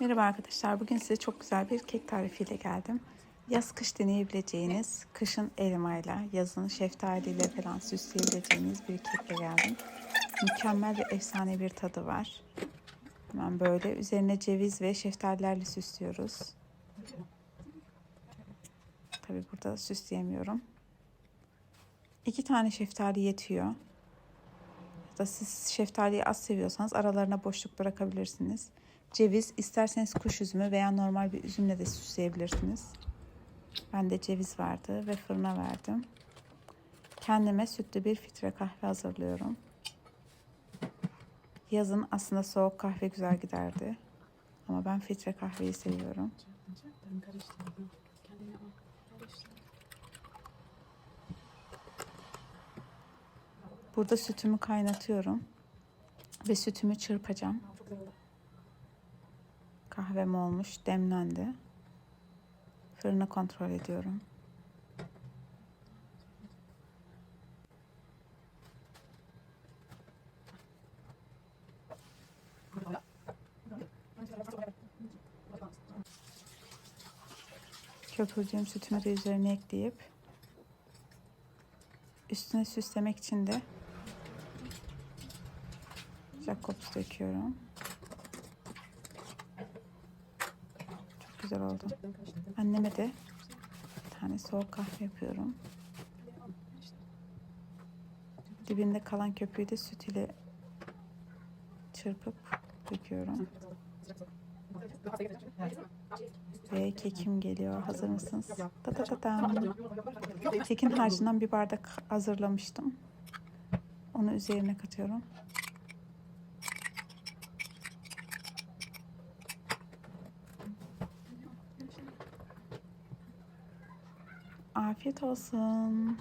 Merhaba arkadaşlar. Bugün size çok güzel bir kek tarifiyle geldim. Yaz kış deneyebileceğiniz, kışın elmayla, yazın şeftaliyle falan süsleyebileceğiniz bir kekle geldim. Mükemmel ve efsane bir tadı var. Hemen böyle üzerine ceviz ve şeftalilerle süslüyoruz. Tabi burada süsleyemiyorum. İki tane şeftali yetiyor. Ya da siz şeftaliyi az seviyorsanız aralarına boşluk bırakabilirsiniz. Ceviz isterseniz kuş üzümü veya normal bir üzümle de süsleyebilirsiniz. Bende ceviz vardı ve fırına verdim. Kendime sütlü bir filtre kahve hazırlıyorum. Yazın aslında soğuk kahve güzel giderdi. Ama ben filtre kahveyi seviyorum. Ben. Burada sütümü kaynatıyorum. Ve sütümü çırpacağım. Al, Çok güzel oldu. Kahvem olmuş, demlendi. Fırını kontrol ediyorum. Köpürdüğüm sütümü de üzerine ekleyip üstüne süslemek için de Jacobs döküyorum. Güzel oldu. Anneme de bir tane soğuk kahve yapıyorum. Dibinde kalan köpüğü de süt ile çırpıp döküyorum. Ve kekim geliyor. Hazır mısınız? Da da da dam. Kekin harcından bir bardak hazırlamıştım. Onu üzerine katıyorum. Afiyet olsun.